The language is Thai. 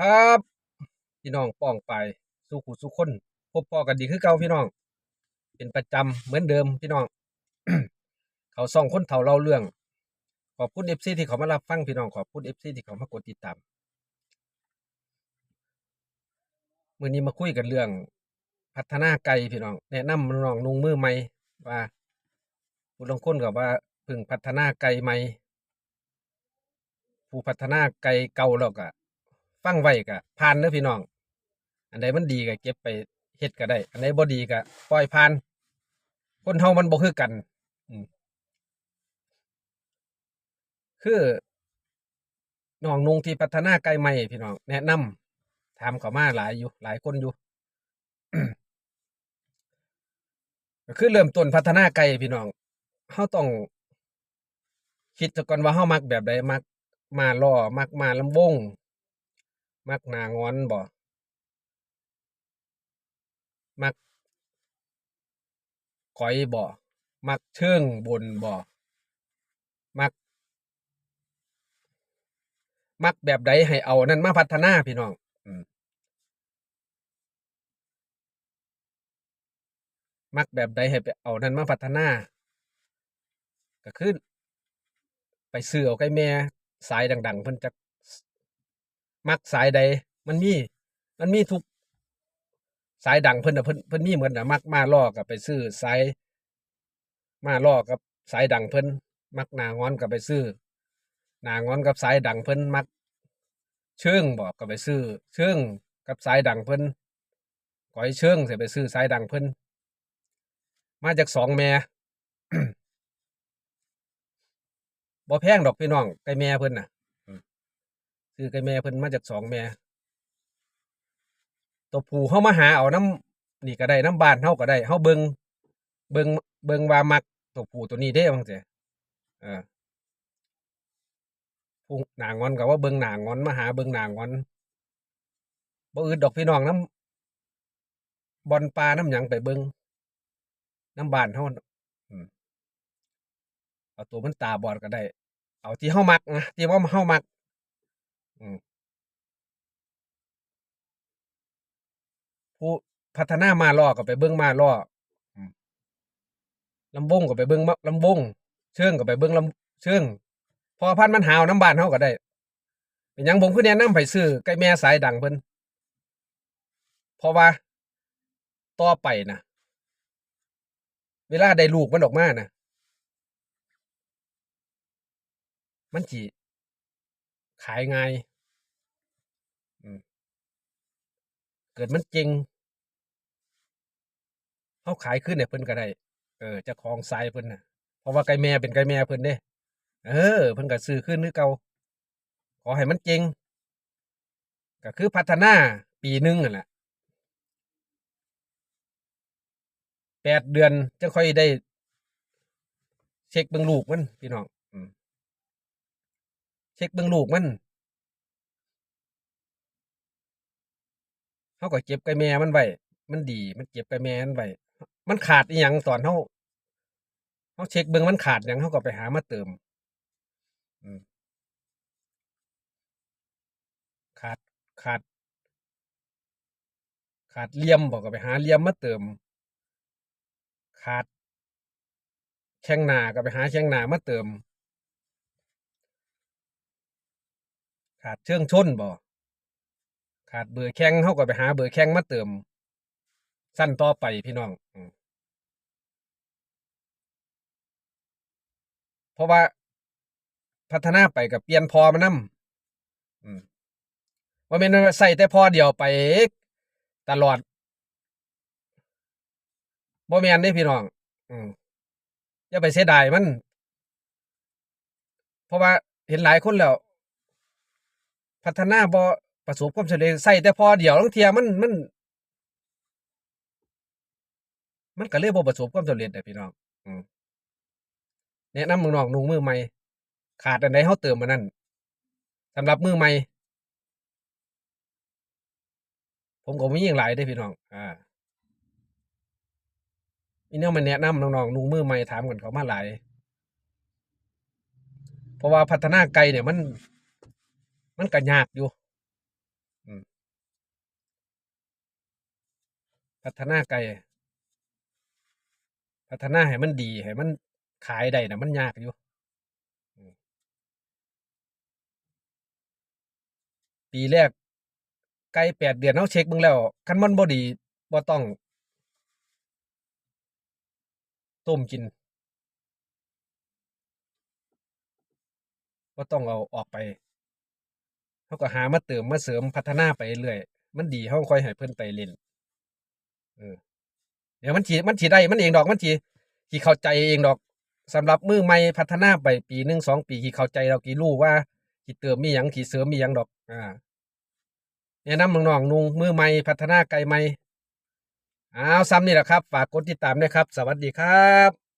ครับพี่น้องป้องไปสู้ขู่สู้คนพบพอกันดีคือเก่าพี่น้อง เป็นประจำเหมือนเดิมพี่น้อง เขาส่องคนเฒ่าเล่าเรื่อง ขอบคุณเอฟซีที่เขามารับฟังพี่น้องขอบคุณเอฟซีที่เขามากดติดตามมื่อนี้มาคุยกันเรื่อง พัฒนาไก่พี่น้อง แนะนำน้องนุ่งมือใหม่ว่าผู้ลงคนกับว่าพึ่งพัฒนาไก่ใหม่ผู้พัฒนาไก่เก่าแล้วก็ ฟังไว้ก็ผ่านเด้อพี่น้อง อันใดมันดีก็เก็บไปเฮ็ดก็ได้ อันใดบ่ดีก็ปล่อยผ่าน คนเฮามันบ่คือกัน อืมคือน้องนุงที่พัฒนาไก่ใหม่พี่น้องแนะนำถามเขามาหลายอยู่ หลายคนอยู่ก็คือเริ่มต้นพัฒนาไก่พี่น้องเฮาต้องคิดก่อนว่าเฮามักแบบใดมักมาล้อมักมาลำวง มักหน้างอนบ่ มักก้อยบ่ มักเชิงบนบ่ มัก มักแบบใดให้เอานั่นมาพัฒนาพี่น้องมักแบบใดให้ไปเอานั่นมาพัฒนาก็คือไปซื้อเอาไก่แม่สายดัง ๆ เพิ่นจัก มักสายใด มันมี มันมีทุก สายดังเพิ่นน่ะเพิ่นเพิ่นมีเหมือนน่ะมักมาล้อก็ไปซื้อสายมาล้อกับสายดังเพิ่นมักนางอนก็ไปซื้อ นางอนกับสายดังเพิ่นมัก เชิงบ่ก็ไปซื้อ เชิงกับสายดังเพิ่นก้อยเชิงเสิไปซื้อสายดังเพิ่นมาจากสองแม่บ่แพงดอกพี่น้องไก่แม่เพิ่นน่ะ ซื้อไก่แม่เพิ่นมาจากสองแม่ตัวผู้เฮามาหาเอาน้ำนี่ก็ได้น้ำบานเฮาก็ได้เฮาเบิงเบิงเบิงวามักตัวผู้ตัวนี้เด้ว่างซี้เออผู้หนางอนก็ว่าเบิงหนางอนมาหาเบิงหนางอนบ่อึดดอกพี่น้องน้ำบอนปลาน้ำหยังไปเบิงน้ำบานเฮาน่ะอืมเอาตัวมันตาบอดก็ได้ เอาที่เฮามักนะที่ว่าเฮามัก อืม ผู้พัฒนามาล้อก็ไปเบิ่งมาล้อ อืม ลำวงก็ไปเบิ่งมาลำวง เชิงก็ไปเบิ่งลำเชิงพอพันธุ์มันหาวน้ำบ้านเฮาก็ได้ เป็นหยังผมคือแนะนำไปซื้อไก่แม่สายดังเพิ่น เพราะว่า ต่อไปนะเวลาได้ลูกมันออกมานะมันสิขายง่าย อืม เกิดมันจริงเฮาขายขึ้นให้เพิ่นก็ได้เออจ้าของสายเพิ่นน่ะเพราะว่าไก่แม่เป็นไก่แม่เพิ่นเด้ เออ เพิ่นก็ซื้อคืนคือเก่าขอให้มันจริงก็คือพัฒนาปีหนึ่งนั่นแหละแปดเดือนจังค่อยได้ เช็กเบิ่งลูกมันพี่น้องเช็กเบิ่งลูกมัน เฮาก็เก็บไก่แม่มันไว้มันดี มันเก็บไก่แม่มันไว้มันขาดอิหยังตอนเฮาเฮาเช็กเบิ่งมันขาดหยังเฮาก็ไปหามาเติมขาดขาด ขาดเลี่ยมบ่ก็ไปหาเลี่ยมมาเติม ขาดแข้งหนาก็ไปหาแข้งหนามาเติม ขาดเชิงชนบ่ ขาดเบอร์แข้งเฮาก็ไปหาเบอร์แข้งมาเติม สั้นต่อไปพี่น้องเพราะว่าพัฒนาไปก็เปลี่ยนพอมานำอืมบ่แม่นใช้แต่พอเดียวไปตลอดบ่แมนเดะพี่น้องอย่าไปเสียดายมัน เพราะว่าเห็นหลายคนแล้ว พัฒนาบ่ ประสบความสำเร็จใช้แต่พอเดียวลางเทียมันมัน มันก็เลยบ่ประสบความสำเร็จอพี่น้องอืมแนะนำน้องนุ่งมือใหม่ ขาดอันใดเฮาเติมอันนั้นสำหรับมือใหม่ ผมก็มีอีกหลายเดะพี่น้อง อ่ามีแนวมาแนะนำน้องๆนุ่งมือใหม่ถามกันเขามาหลาย เพราะว่าพัฒนาไก่เนี่ยมัน มันก็ยากอยู่ อื อืม พัฒนาไก่พัฒนาให้มันดีให้มันขายได้น่ะมันยากอยู่ปีแรกไก่แปดเดือนเราเช็กเบิ่งแล้วคันมันบ่ดีบ่ต้องต้มกินบ่ต้องเอาออกไปเราก็หามาเติมมาเสริมพัฒนาไปเรื่อยมันดีเราค่อยให้เพิ่อนไปเล่น เดี๋ยวมันสิมันสิได้มันเองดอกมันสิสิเข้าใจเองดอกสำหรับมือใหม่พัฒนาไปปีหนึ่งสองปีสิเข้าใจเรากี่รู้ว่าสิเติมมีอย่างสิเสริมมีอย่างดอก อ่าเนะนำน้องนุ่งมือใหม่พัฒนาไกลใหม่อ้าวซ้ำนี่แหละครับ ฝากกดติดตามนะครับ สวัสดีครับ